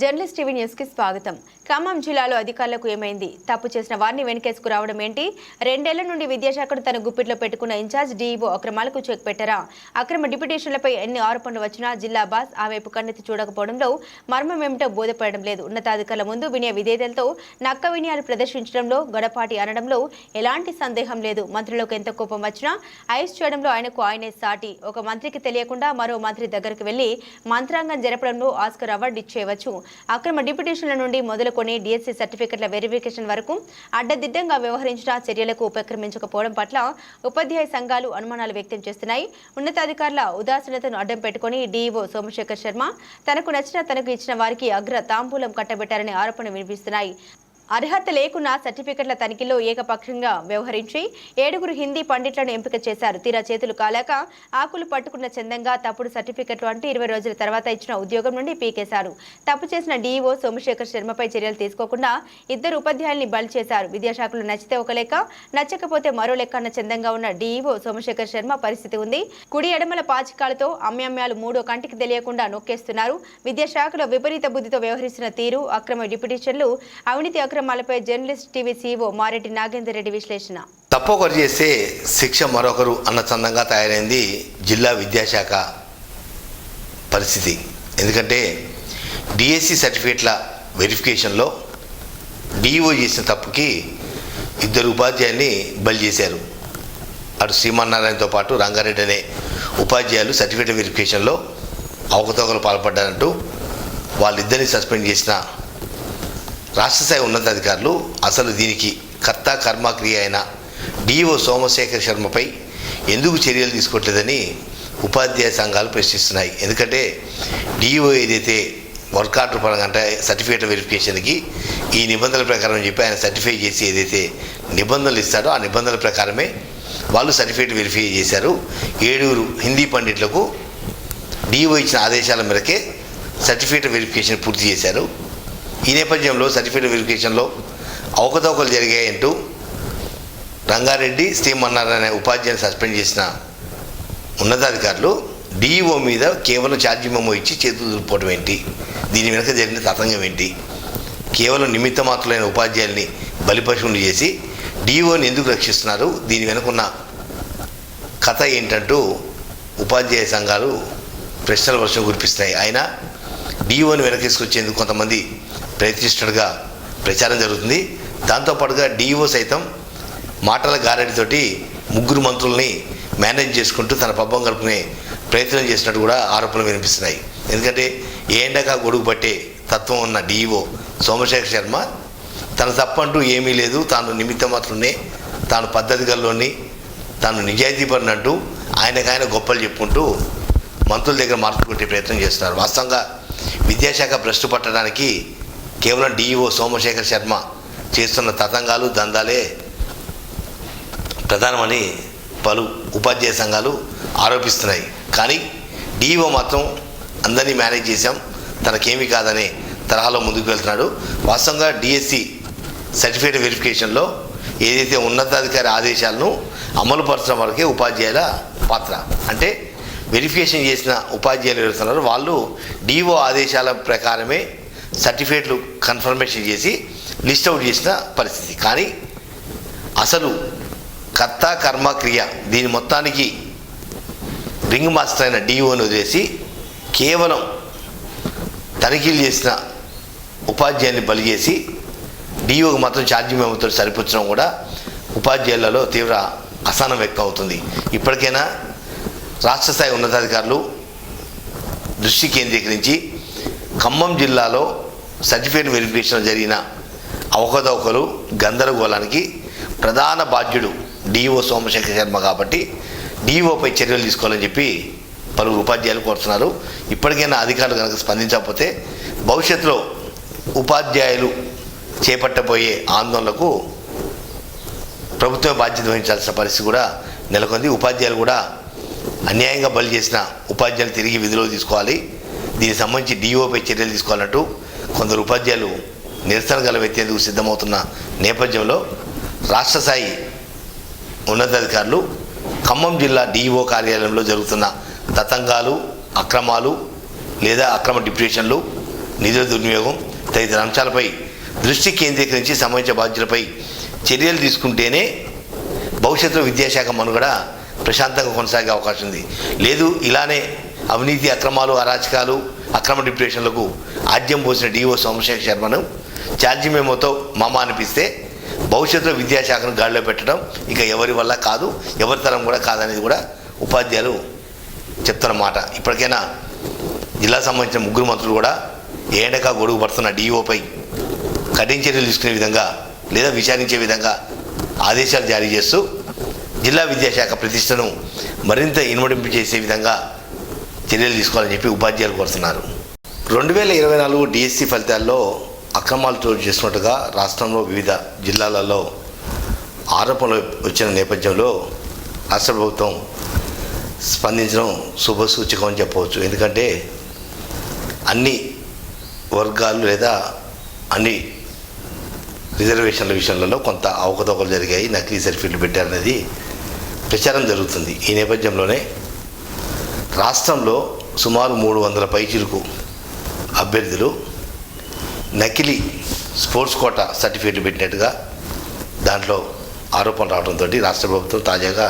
Journalist TV న్యూస్కి స్వాగతం. ఖమ్మం జిల్లాలో అధికారులకు ఏమైంది? తప్పు చేసిన వారిని వెనకేసుకు రావడం ఏంటి? రెండేళ్ళ నుండి విద్యాశాఖను తన గుప్పిట్లో పెట్టుకున్న ఇన్ఛార్జ్ డీఈఓ అక్రమాలకు చెక్ పెట్టారా? అక్రమ డిప్యూటేషన్లపై ఎన్ని ఆరోపణలు వచ్చినా జిల్లా బాస్ ఆ వైపు కన్నెత్తి చూడకపోవడంలో మర్మం ఏమిటో బోధపడడం లేదు. ఉన్నతాధికారుల ముందు వినయ విధేయతలతో నక్క వినయాలు ప్రదర్శించడంలో గడపాటి అనడంలో ఎలాంటి సందేహం లేదు. మంత్రులకు ఎంత కోపం వచ్చినా ఐస్ చేయడంలో ఆయనకు ఆయనే సాటి. ఒక మంత్రికి తెలియకుండా మరో మంత్రి దగ్గరకు వెళ్ళి మంత్రాంగం జరపడంలో ఆస్కర్ అవార్డు ఇచ్చేయవచ్చు. అక్రమ డిప్యుటేషన్ల నుండి మొదలుకొని డిఎస్సీ సర్టిఫికెట్ల వెరిఫికేషన్ వరకు అడ్డదిడ్డంగా వ్యవహరించిన చర్యలకు ఉపక్రమించకపోవడం పట్ల ఉపాధ్యాయ సంఘాలు అనుమానాలు వ్యక్తం చేస్తున్నాయి. ఉన్నతాధికారుల ఉదాసీనతను అడ్డం పెట్టుకుని డీఈఓ సోమశేఖర్ శర్మ తనకు నచ్చిన తనకు ఇచ్చిన వారికి అగ్ర తాంబూలం కట్టబెట్టారనే ఆరోపణలు వినిపిస్తున్నాయి. అర్హత లేకున్నా సర్టిఫికెట్ల తనిఖీలో ఏకపక్షంగా వ్యవహరించి ఏడుగురు హిందీ పండిట్లను ఎంపిక చేశారు. తీరా చేతులు కాలాక ఆకులు పట్టుకున్న చందంగా తప్పుడు సర్టిఫికెట్లు అంటూ ఇరవై రోజుల తర్వాత ఇచ్చిన ఉద్యోగం నుండి పీకేశారు. తప్పు చేసిన డీఈఓ సోమశేఖర్ శర్మపై చర్యలు తీసుకోకుండా ఇద్దరు ఉపాధ్యాయుల్ని బలి చేశారు. విద్యాశాఖలు నచ్చితే ఒక లెక్క నచ్చకపోతే మరో లెక్క అన్న చందంగా ఉన్న డీఈఓ సోమశేఖర్ శర్మ పరిస్థితి ఉంది. కుడి ఎడమల పాచికాలతో అమ్యామ్యాలు మూడో కంటికి తెలియకుండా నొక్కేస్తున్నారు. విద్యాశాఖలో విపరీత బుద్ధితో వ్యవహరిస్తున్న తీరు అక్రమ డిప్యూటేషన్లు అవినీతి అక్రమాలపై journalist TV CO Mareddy Nagender Reddy విశ్లేషణ. తప్పొకరు చేస్తే శిక్ష మరొకరు అన్న చందంగా తయారైంది జిల్లా విద్యాశాఖ పరిస్థితి. ఎందుకంటే డిఎస్సి సర్టిఫికేట్ల వెరిఫికేషన్లో డిఈఓ చేసిన తప్పుకి ఇద్దరు ఉపాధ్యాయుల్ని బలి చేశారు. అటు శ్రీమన్నారాయణతో పాటు రంగారెడ్డి అనే ఉపాధ్యాయులు సర్టిఫికేట్ వెరిఫికేషన్లో అవకతవకలు పాల్పడ్డారంటూ వాళ్ళిద్దరిని సస్పెండ్ చేసిన రాష్ట్రస్థాయి ఉన్నతాధికారులు అసలు దీనికి కర్త కర్మక్రియ అయిన డిఓ సోమశేఖర్ శర్మపై ఎందుకు చర్యలు తీసుకోవట్లేదని ఉపాధ్యాయ సంఘాలు ప్రశ్నిస్తున్నాయి. ఎందుకంటే డిఓ ఏదైతే వర్క్ ఆర్డర్ పరంగా అంటే సర్టిఫికేట్ వెరిఫికేషన్కి ఈ నిబంధనల ప్రకారం చెప్పి ఆయన సర్టిఫై చేసి ఏదైతే నిబంధనలు ఇస్తాడో ఆ నిబంధనల ప్రకారమే వాళ్ళు సర్టిఫికేట్ వెరిఫై చేశారు. ఏడుగురు హిందీ పండిట్లకు డిఓ ఇచ్చిన ఆదేశాల మేరకే సర్టిఫికేట్ వెరిఫికేషన్ పూర్తి చేశారు. ఈ నేపథ్యంలో సర్టిఫికేట్ వెరిఫికేషన్లో అవకతవకలు జరిగాయంటూ రంగారెడ్డి శ్రీమన్నారాయణ ఉపాధ్యాయులు ఉపాధ్యాయుని సస్పెండ్ చేసిన ఉన్నతాధికారులు డిఈఓ మీద కేవలం ఛార్జీ మెమో ఇచ్చి చేతులు దులుపుకోవడం ఏంటి? దీని వెనుక జరిగిన తతంగం ఏంటి? కేవలం నిమిత్త మాత్రులైన ఉపాధ్యాయుల్ని బలిపశువులు చేసి డిఈఓని ఎందుకు రక్షిస్తున్నారు? దీని వెనుకున్న కథ ఏంటంటూ ఉపాధ్యాయ సంఘాలు ప్రశ్నల వర్షం కురిపిస్తున్నాయి ఆయన డిఓని వెనకేసుకొచ్చేందుకు కొంతమంది ప్రయత్నిస్తున్నట్టుగా ప్రచారం జరుగుతుంది. దాంతోపాటుగా డిఈఓ సైతం మాటల గారడితోటి ముగ్గురు మంత్రుల్ని మేనేజ్ చేసుకుంటూ తన పబ్బం కలుపుకునే ప్రయత్నం చేసినట్టు కూడా ఆరోపణలు వినిపిస్తున్నాయి. ఎందుకంటే ఏ ఎండగా గొడుగు పట్టే తత్వం ఉన్న డిఈఓ సోమశేఖర్ శర్మ తన తప్పంటూ ఏమీ లేదు. తాను నిమిత్తం మాత్రమే తాను పద్ధతి గల్లోని తాను నిజాయితీపరిని అంటూ ఆయనకు ఆయన గొప్పలు చెప్పుకుంటూ మంత్రుల దగ్గర మార్పు కొట్టే ప్రయత్నం చేస్తున్నారు. వాస్తవంగా విద్యాశాఖ భ్రష్టు పట్టడానికి కేవలం డిఈఓ సోమశేఖర్ శర్మ చేస్తున్న తతంగాలు దందాలే ప్రధానమని పలు ఉపాధ్యాయ సంఘాలు ఆరోపిస్తున్నాయి. కానీ డిఈఓ మాత్రం అందరినీ మేనేజ్ చేశాం. తనకేమీ కాదనే తరహాలో ముందుకు వెళ్తున్నాడు. వాస్తవంగా డిఎస్సి సర్టిఫికేట్ వెరిఫికేషన్లో ఏదైతే ఉన్నతాధికారి ఆదేశాలను అమలుపరచడం వరకే ఉపాధ్యాయుల పాత్ర. అంటే వెరిఫికేషన్ చేసిన ఉపాధ్యాయులు వెళ్తున్నారు వాళ్ళు డిఓ ఆదేశాల ప్రకారమే సర్టిఫికేట్లు కన్ఫర్మేషన్ చేసి లిస్ట్ అవుట్ చేసిన పరిస్థితి. కానీ అసలు కర్త కర్మ క్రియ దీని మొత్తానికి రింగ్ మాస్టర్ అయిన డిఓని వదిలేసి కేవలం తనిఖీలు చేసిన ఉపాధ్యాయుని బలి చేసి డిఓకి మాత్రం ఛార్జీ మేమతో సరిపుచ్చడం కూడా ఉపాధ్యాయులలో తీవ్ర అసహనం ఎక్కువ అవుతుంది ఇప్పటికైనా రాష్ట్ర స్థాయి ఉన్నతాధికారులు దృష్టి కేంద్రీకరించి ఖమ్మం జిల్లాలో సర్టిఫికేట్ వెరిఫికేషన్ జరిగిన అవకతవకలు గందరగోళానికి ప్రధాన బాధ్యుడు డిఓ సోమశేఖర్ శర్మ కాబట్టి డిఓపై చర్యలు తీసుకోవాలని చెప్పి పలువురు ఉపాధ్యాయులు కోరుతున్నారు. ఇప్పటికైనా అధికారులు కనుక స్పందించకపోతే భవిష్యత్తులో ఉపాధ్యాయులు చేపట్టబోయే ఆందోళనకు ప్రభుత్వం బాధ్యత వహించాల్సిన పరిస్థితి కూడా నెలకొంది. ఉపాధ్యాయులు కూడా అన్యాయంగా బలి చేసిన ఉపాధ్యాయులు తిరిగి విధిలో తీసుకోవాలి. దీనికి సంబంధించి డిఓపై చర్యలు తీసుకోవాలంటూ కొందరు ఉపాధ్యాయులు నిరసన గలవెత్తేందుకు సిద్ధమవుతున్న నేపథ్యంలో రాష్ట్ర స్థాయి ఉన్నతాధికారులు ఖమ్మం జిల్లా డిఈఓ కార్యాలయంలో జరుగుతున్న తతంగాలు అక్రమాలు లేదా అక్రమ డిప్యూటేషన్లు నిధుల దుర్వినియోగం తదితర అంశాలపై దృష్టి కేంద్రీకరించి సంబంధించిన బాధ్యులపై చర్యలు తీసుకుంటేనే భవిష్యత్తులో విద్యాశాఖ మనుగడ ప్రశాంతంగా కొనసాగే అవకాశం ఉంది. లేదు ఇలానే అవినీతి అక్రమాలు అరాచకాలు అక్రమ డిప్యుటేషన్లకు ఆద్యం పోసిన డిఓ సోమశేఖర్ శర్మను ఛార్జీ మేమోతో మమ అనిపిస్తే భవిష్యత్తులో విద్యాశాఖను గాడిలో పెట్టడం ఇక ఎవరి వల్ల కాదు ఎవరి తరం కూడా కాదనేది కూడా ఉపాధ్యాయులు చెప్తున్న మాట. ఇప్పటికైనా జిల్లా సంబంధించిన ముగ్గురు మంత్రులు కూడా ఏడక గొడుగు పడుతున్న డిఓపై కఠిన చర్యలు తీసుకునే విధంగా లేదా విచారించే విధంగా ఆదేశాలు జారీ చేస్తూ జిల్లా విద్యాశాఖ ప్రతిష్టను మరింత ఇనుమడింపు చేసే విధంగా చర్యలు తీసుకోవాలని చెప్పి ఉపాధ్యాయులు కోరుతున్నారు. రెండు వేల ఇరవై నాలుగు డిఎస్సి ఫలితాల్లో అక్రమాలు చోటు చేసినట్టుగా రాష్ట్రంలో వివిధ జిల్లాలలో ఆరోపణలు వచ్చిన నేపథ్యంలో రాష్ట్ర ప్రభుత్వం స్పందించడం శుభసూచకం అని చెప్పవచ్చు. ఎందుకంటే అన్ని వర్గాలు లేదా అన్ని రిజర్వేషన్ల విషయంలో కొంత అవకతవకలు జరిగాయి. నకిలీ సర్టిఫికెట్లు పెట్టారనేది ప్రచారం జరుగుతుంది. ఈ నేపథ్యంలోనే రాష్ట్రంలో సుమారు మూడు వందల పైచిలకు అభ్యర్థులు నకిలీ స్పోర్ట్స్ కోటా సర్టిఫికేట్లు పెట్టినట్టుగా దాంట్లో ఆరోపణలు రావడంతో రాష్ట్ర ప్రభుత్వం తాజాగా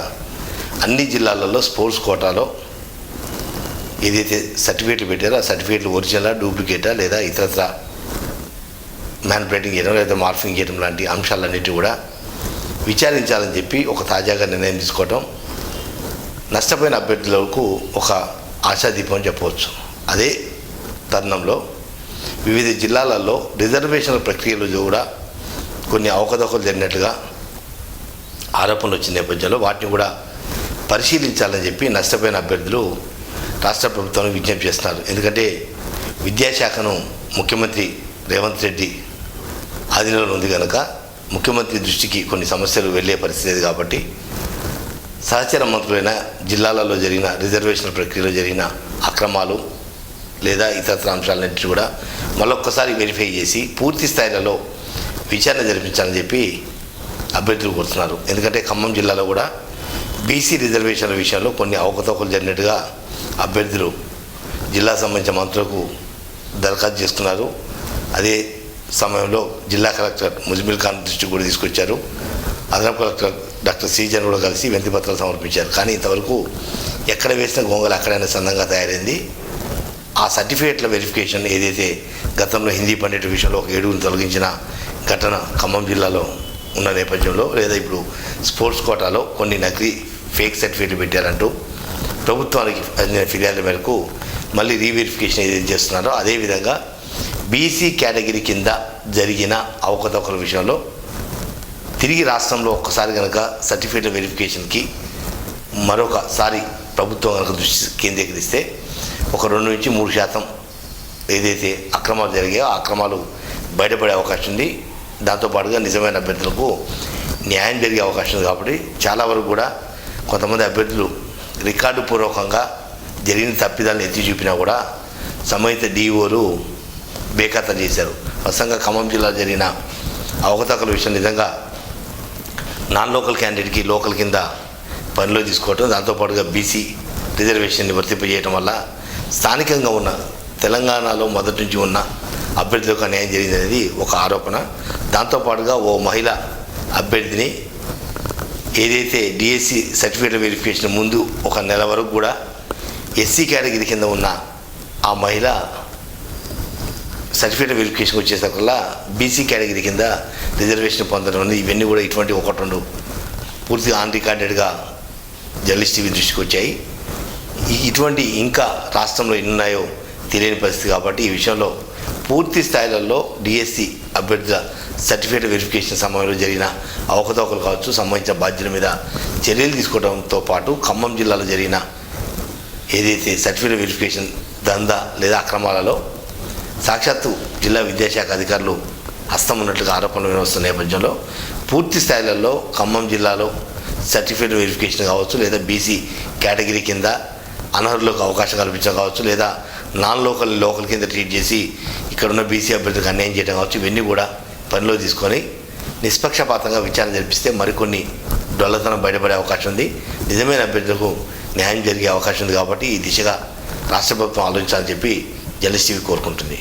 అన్ని జిల్లాలలో స్పోర్ట్స్ కోటాలో ఏదైతే సర్టిఫికేట్లు పెట్టారో ఆ సర్టిఫికేట్లు ఒరిజినలా డూప్లికేటా లేదా ఇతరత్ర మ్యాన్పులేటింగ్ చేయడం లేదా మార్ఫింగ్ చేయడం లాంటి అంశాలన్నిటి కూడా విచారించాలని చెప్పి ఒక తాజాగా నిర్ణయం తీసుకోవడం నష్టపోయిన అభ్యర్థులకు ఒక ఆశాదీపం చెప్పవచ్చు. అదే తరుణంలో వివిధ జిల్లాలలో రిజర్వేషన్ల ప్రక్రియలో కూడా కొన్ని అవకతవకలు జరిగినట్లుగా ఆరోపణలు వచ్చిన నేపథ్యంలో వాటిని కూడా పరిశీలించాలని చెప్పి నష్టపోయిన అభ్యర్థులు రాష్ట్ర ప్రభుత్వానికి విజ్ఞప్తి చేస్తున్నారు. ఎందుకంటే విద్యాశాఖను ముఖ్యమంత్రి రేవంత్ రెడ్డి ఆధీనంలో ఉంది కనుక ముఖ్యమంత్రి దృష్టికి కొన్ని సమస్యలు వెళ్ళే పరిస్థితి లేదు కాబట్టి సహచర మంత్రులైన జిల్లాలలో జరిగిన రిజర్వేషన్ ప్రక్రియలో జరిగిన అక్రమాలు లేదా ఇతర అంశాలన్నింటినీ కూడా మళ్ళొక్కసారి వెరిఫై చేసి పూర్తి స్థాయిలలో విచారణ జరిపించాలని చెప్పి అభ్యర్థులు కోరుతున్నారు. ఎందుకంటే ఖమ్మం జిల్లాలో కూడా బీసీ రిజర్వేషన్ల విషయంలో కొన్ని అవకతవకలు జరిగినట్టుగా అభ్యర్థులు జిల్లా సంబంధించిన మంత్రులకు దరఖాస్తు చేసుకున్నారు. అదే సమయంలో జిల్లా కలెక్టర్ ముజ్మిల్ ఖాన్ దృష్టి కూడా తీసుకొచ్చారు. అదనపు కలెక్టర్ డాక్టర్ శ్రీజన్ కూడా కలిసి వినతి పత్రాలు సమర్పించారు. కానీ ఇంతవరకు ఎక్కడ వేసిన గొంగలు అక్కడైనా సందంగా తయారైంది. ఆ సర్టిఫికేట్ల వెరిఫికేషన్ ఏదైతే గతంలో హిందీ పండిట్ విషయంలో ఒక ఏడుగురు తొలగించిన ఘటన ఖమ్మం జిల్లాలో ఉన్న నేపథ్యంలో లేదా ఇప్పుడు స్పోర్ట్స్ కోటాలో కొన్ని నకిలీ ఫేక్ సర్టిఫికేట్లు పెట్టారంటూ ప్రభుత్వానికి అందిన ఫిర్యాదుల మేరకు మళ్ళీ రీవెరిఫికేషన్ ఏదైతే చేస్తున్నారో అదేవిధంగా బీసీ కేటగిరీ కింద జరిగిన అవకతవకల విషయంలో తిరిగి రాష్ట్రంలో ఒక్కసారి కనుక సర్టిఫికేట్ వెరిఫికేషన్కి మరొకసారి ప్రభుత్వం కనుక దృష్టి కేంద్రీకరిస్తే ఒక రెండు నుంచి మూడు శాతం ఏదైతే అక్రమాలు జరిగాయో ఆ అక్రమాలు బయటపడే అవకాశం ఉంది. దాంతోపాటుగా నిజమైన అభ్యర్థులకు న్యాయం జరిగే అవకాశం ఉంది కాబట్టి చాలా వరకు కూడా కొంతమంది అభ్యర్థులు రికార్డు పూర్వకంగా జరిగిన తప్పిదాలను ఎత్తి చూపినా కూడా సంబంధిత డిఓలు బేఖాతా చేశారు. ప్రసంగా ఖమ్మం జిల్లా జరిగిన అవకతవకల విషయం నిజంగా నాన్ లోకల్ క్యాండిడేట్కి లోకల్ కింద పనిలో తీసుకోవటం దాంతోపాటుగా బీసీ రిజర్వేషన్ని వర్తింపజేయటం వల్ల స్థానికంగా ఉన్న తెలంగాణలో మొదటి నుంచి ఉన్న అభ్యర్థులకు అన్యాయం జరిగిందనేది ఒక ఆరోపణ. దాంతోపాటుగా ఓ మహిళ అభ్యర్థిని ఏదైతే డిఎస్సి సర్టిఫికేట్ వెరిఫికేషన్ ముందు ఒక నెల వరకు కూడా ఎస్సీ కేటగిరీ కింద ఉన్న ఆ మహిళ సర్టిఫికేట్ వెరిఫికేషన్ వచ్చేసరికల్లా బీసీ కేటగిరీ కింద రిజర్వేషన్ పొందడం ఇవన్నీ కూడా ఇటువంటి ఒకటి రెండు పూర్తిగా ఆన్ రికార్డెడ్గా జర్నలిస్ట్ టీవీ దృష్టికి వచ్చాయి. ఇటువంటి ఇంకా రాష్ట్రంలో ఎన్ని ఉన్నాయో తెలియని పరిస్థితి కాబట్టి ఈ విషయంలో పూర్తి స్థాయిలలో డిఎస్సి అభ్యర్థుల సర్టిఫికేట్ వెరిఫికేషన్ సమయంలో జరిగిన అవకతవకలు కావచ్చు సంబంధించిన బాధ్యుల మీద చర్యలు తీసుకోవడంతో పాటు ఖమ్మం జిల్లాలో జరిగిన ఏదైతే సర్టిఫికేట్ వెరిఫికేషన్ దందా లేదా అక్రమాలలో సాక్షాత్తు జిల్లా విద్యాశాఖ అధికారులు హస్తం ఉన్నట్లుగా ఆరోపణలు వినవస్తున్న నేపథ్యంలో పూర్తి స్థాయిలలో ఖమ్మం జిల్లాలో సర్టిఫికేట్ వెరిఫికేషన్ కావచ్చు లేదా బీసీ కేటగిరీ కింద అనర్హులకు అవకాశం కల్పించడం కావచ్చు లేదా నాన్ లోకల్ లోకల్ కింద ట్రీట్ చేసి ఇక్కడ ఉన్న బీసీ అభ్యర్థులకు అన్యాయం చేయడం కావచ్చు ఇవన్నీ కూడా పనిలో తీసుకొని నిష్పక్షపాతంగా విచారణ జరిపిస్తే మరికొన్ని డొల్లతనం బయటపడే అవకాశం ఉంది. నిజమైన అభ్యర్థులకు న్యాయం జరిగే అవకాశం ఉంది కాబట్టి ఈ దిశగా రాష్ట్ర ప్రభుత్వం ఆలోచించాలని చెప్పి జలస్ కోరుకుంటుంది.